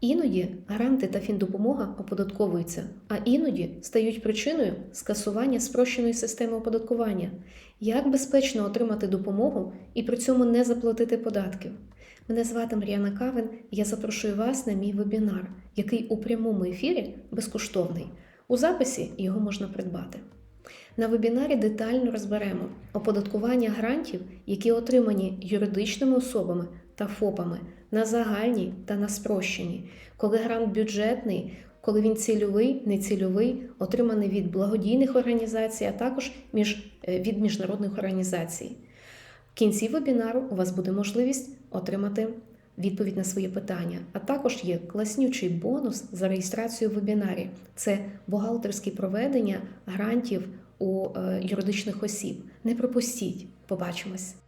Іноді гранти та фіндопомога оподатковуються, а іноді стають причиною скасування спрощеної системи оподаткування. Як безпечно отримати допомогу і при цьому не заплатити податків? Мене звати Мар'яна Кавин, я запрошую вас на мій вебінар, який у прямому ефірі безкоштовний. У записі його можна придбати. На вебінарі детально розберемо оподаткування грантів, які отримані юридичними особами та ФОПами на загальній та на спрощеній, коли грант бюджетний, коли він цільовий, нецільовий, отриманий від благодійних організацій, а також між, е, від міжнародних організацій. В кінці вебінару у вас буде можливість отримати відповідь на свої питання. А також є класнючий бонус за реєстрацію в вебінарі. Це бухгалтерські проведення грантів у е, юридичних осіб. Не пропустіть. Побачимось!